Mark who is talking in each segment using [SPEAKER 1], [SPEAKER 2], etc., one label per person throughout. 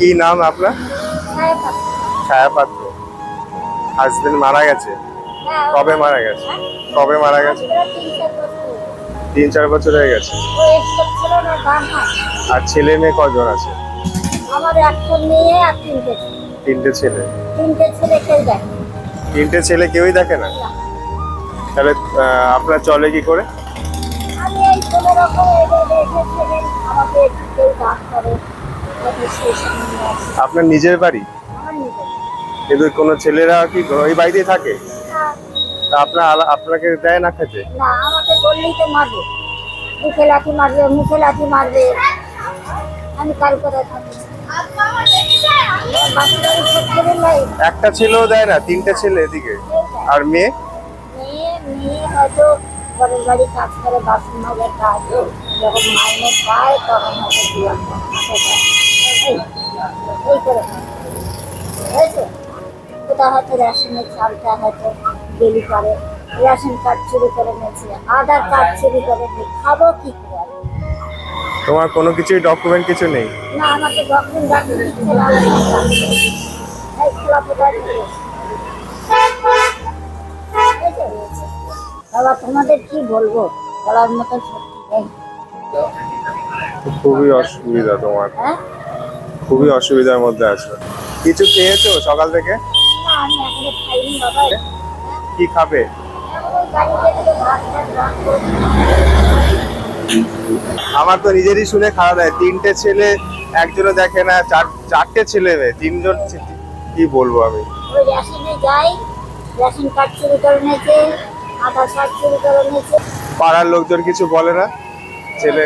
[SPEAKER 1] কি নাম আপনার? ছায়া পাত্র। হাজবেন্ড মারা গেছে? কবে মারা গেছে? কবে মারা গেছে? তিন চার বছর হয়ে গেছে। আর ছেলে মেয়ে কজন আছে?
[SPEAKER 2] তিনটে ছেলে।
[SPEAKER 1] তিনটে ছেলে কেউই দেখে না? তাহলে আপনার চলে কি করে?
[SPEAKER 2] আমি এই কোনো রকম আমাকে কেউ ডাক করে।
[SPEAKER 1] আপনার নিজের বাড়ি? কিন্তু কোনো ছেলেরা কি ওই বাড়িতেই থাকে? তা আপনার আপনাকে দেয় না খেতে?
[SPEAKER 2] না আমাকে বললেই তো মারবে। মুখে লাঠি মারবে মুখে লাঠি আমি থাকি
[SPEAKER 1] একটা ছেলেও দেয় না তিনটে ছেলে এদিকে। আর মেয়ে?
[SPEAKER 2] মেয়ে মেয়ে হয়তো পরের বাড়ি কাজ করে বাসন মাজার কাজ যখন মাইনে পায় তখন হয়তো। এই এই করে। খায়। কোথাও হয়তো রেশনের চালটা হয়তো ডেলি করে। রেশন কার্ড চুরি করে নিয়েছে আধার কার্ড চুরি করে নিয়ে খাব কি করে?
[SPEAKER 1] তোমার কোনো কিছুই ডকুমেন্ট কিছু নেই?
[SPEAKER 2] না আমাকে ডকুমেন্ট। এই খোলা বাবা তোমাদের কি বলব? বলার মতো সত্যি নেই।
[SPEAKER 1] খুবই অসুবিধা তোমার।
[SPEAKER 2] হ্যাঁ?
[SPEAKER 1] খুবই অসুবিধার মধ্যে আছো। কিছু খেয়েছো সকাল থেকে? কি খাবে? আমার তো নিজেরই শুনে খারাপ লাগে তিনটে ছেলে, একজনও দেখে না, চার, চারটে ছেলে তিনজন কি বলব আমি? পাড়ার লোকজন কিছু বলে না? ছেলে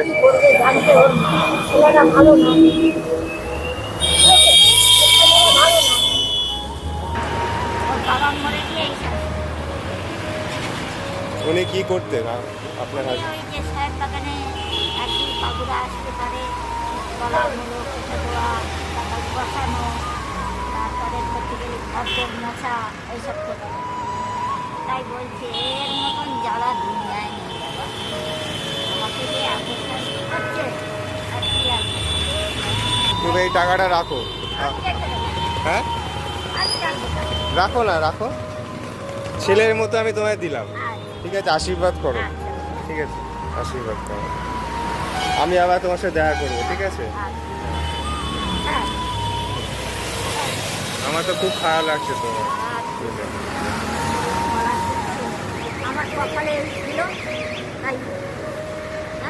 [SPEAKER 1] উনি কি করতেন? আপনার
[SPEAKER 2] বাগানে আসতে পারে গলার কেটে দেওয়া তারপর বসানো তারপরে করতে গেলে ঘর মোছা এইসব করতে তাই বলছে এর মতন জ্বালা দুনিয়ায় আমাকে যে এত করছে আর কি
[SPEAKER 1] তুমি এই টাকাটা রাখো। হ্যাঁ। রাখো না রাখো। ছেলের মতো আমি তোমায় দিলাম। ঠিক আছে, আশীর্বাদ করো। ঠিক আছে, আশীর্বাদ করো। আমি আবার তোমার সাথে দেখা করব, ঠিক আছে? আমার তো খুব খারাপ লাগছে তোমার।
[SPEAKER 2] আমার ছিল তাই